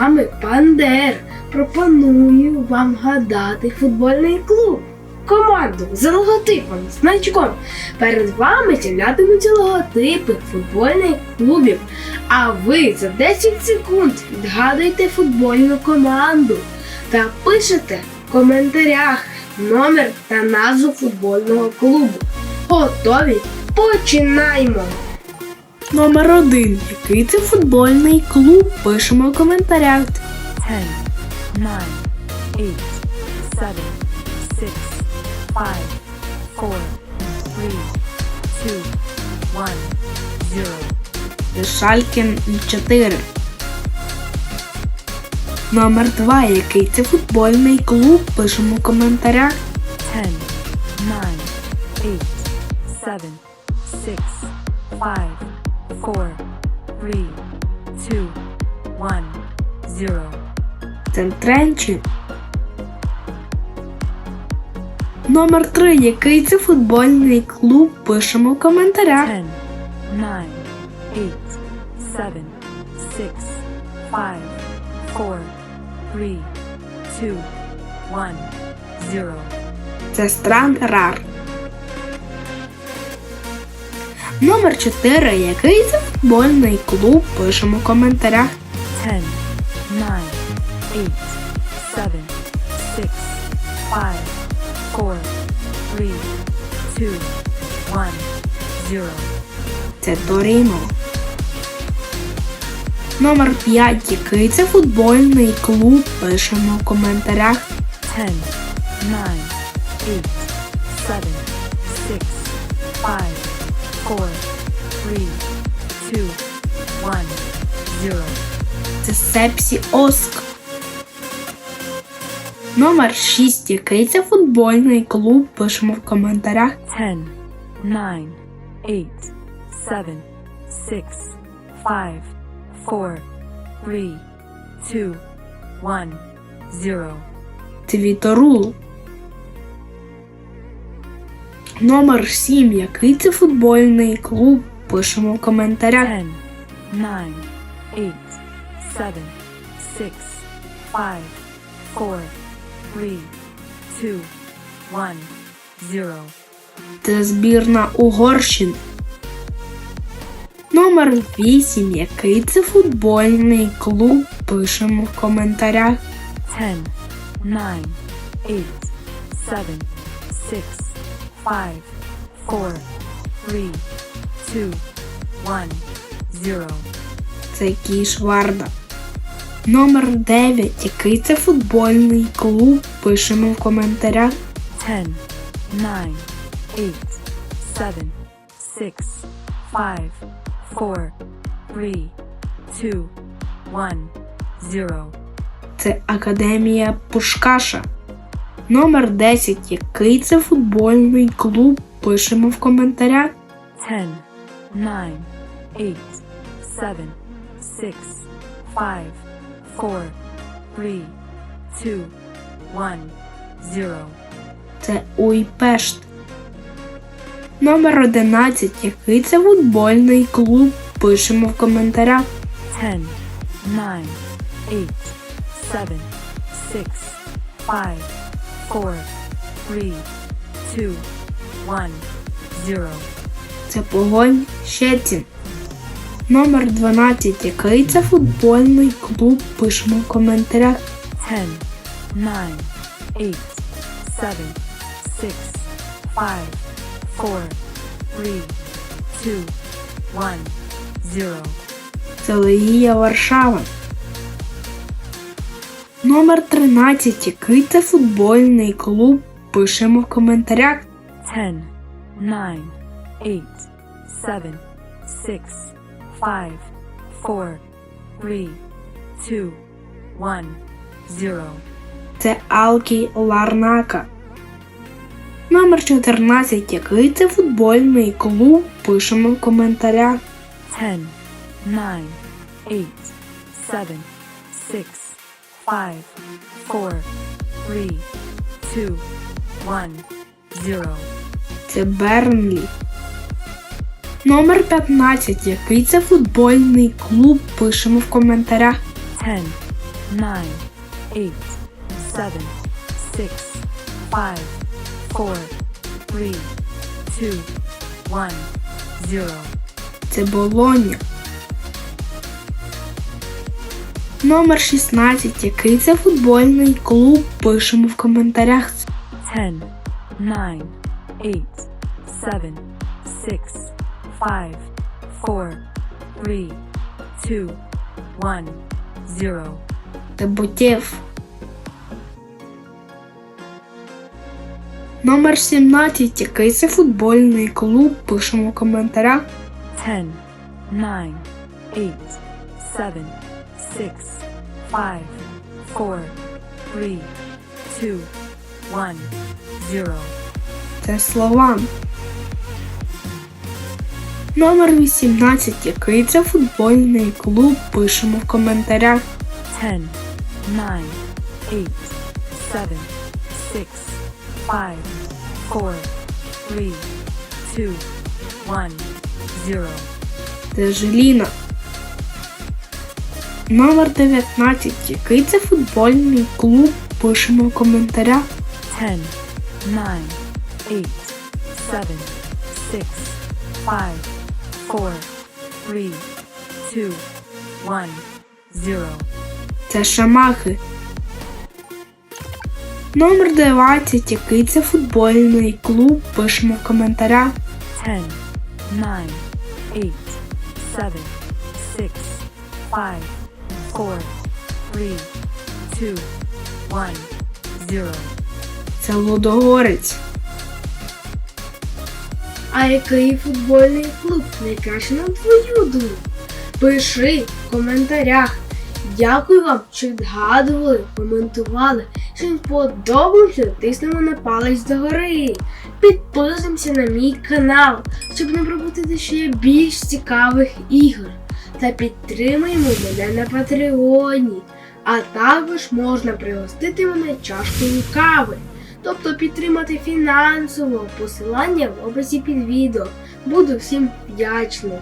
вами Бандер. Пропоную вам гадати футбольний клуб. Команду з логотипом, значком. Перед вами з'являтимуться логотипи футбольних клубів. А ви за 10 секунд відгадуєте футбольну команду та пишете в коментарях номер та назву футбольного клубу. Готові? Починаємо! Номер один. Який це футбольний клуб? Пишемо в коментарях. 10, 9, 8, 7, 6, 5, 4, 3, 2, 1, 0. Шалькін 4. Номер 2. Який це футбольний клуб? Пишемо в коментарях. 10, 9, 8, 7, 6, 5, 4, 3, 2, 1, 0. Це Номер 3. Який це футбольний клуб? Пишемо в коментарях. 10, 9, 8, 7, 6, 5, 4, 3, 2, 1, 0. Це Стран Рар. Номер 4. Який це футбольний клуб? Пишемо в коментарях. 10, 9, 8, 7, 6, 5, 4, 3, 2, 1, 0. Це Торіно. Номер 5. Який це футбольний клуб? Пишемо в коментарях. 10, 9, 8, 7, 6, 5, 4, 3, 2, 1, 0. Це Сепсі Оск. Номер 6. Який це футбольний клуб? Пишемо в коментарях. 10, 9, 8, 7, 6, 5, 4, 3, 2, 1, 0. Це Віторул. Номер 7. Який це футбольний клуб? Пишемо в коментарях. 10, 9, 8, 7, 6, 5, 4, 3, 2, 1, 0. Це збірна Угорщини. Номер 8. Який це футбольний клуб? Пишемо в коментарях. 10, 9, 8, 7, 6, 5, 4, 3, 2, 1, 0. Це Кіш Варда. Номер 9. Який це футбольний клуб? Пишемо в коментарях. 10, 9, 8, 7, 6, 5, 4, 3, 2, 1, 0. Це Академія Пушкаша. Номер 10. Який це футбольний клуб? Пишемо в коментарях. 10, 9, 8, 7, 6, 5, 4, 3, 2, 1, 0. Це Уйпешт. Номер 11. Який це футбольний клуб? Пишемо в коментарях. 10, 9, 8, 7, 6, 5, 4, 3, 2, 1, 0. Це Погонь Щецін. Номер 12. Який це футбольний клуб? Пишемо в коментарях. 10, 9, 8, 7, 6, 5, 4, 3, 2, 1, 0. Це Легія Варшава. Номер 13. Який це футбольний клуб? Пишемо в коментарях. 10, 9, 8, 7, 6, 5, 4, 3, 2, 1, 0. Це Алкі Ларнака. Номер 14. Який це футбольний клуб? Пишемо в коментарях. 10, 9, 8, 7, 6, 5, 4, 3, 2, 1, 0. Це Бернлі. Номер 15. Який це футбольний клуб? Пишемо в коментарях. 10, nine, eight, seven, six, five, four, three, two, one, zero. Це Болоня. Номер 16. Який це футбольний клуб? Пишемо в коментарях. Ten, nine, eight, seven, six, five, four, three, two, one, zero. Це Номер 17. Який це футбольний клуб? Пишемо в коментарях. Ten, nine, eight, seven, six, five, four, three, two, one, zero. Це Слован. Номер 18. Який це футбольний клуб? Пишемо в коментарях. Ten, nine, eight, seven, six, five, four, three, two, one, zero. Це Желіна. Номер 19. Який це футбольний клуб? Пишемо в коментарях. Ten, nine, eight, seven, six, five, four, three, two, one, zero. Це Шамахи. Номер 20. Який це футбольний клуб? Пишемо в коментарях. Ten, nine, eight, seven, six, five, four, three, two, one, zero. Це Лудогорець. А який футбольний клуб найкраще на твою думку? Пиши в коментарях. Дякую вам, що відгадували, коментували. Що їм сподобався, тиснемо на палець догори. Підписуємося на мій канал, щоб не пропустити ще більш цікавих ігор. Та підтримуємо мене на Патреоні. А також можна пригостити мене чашкою кави. Тобто підтримати фінансово посилання в описі під відео. Буду всім вдячний.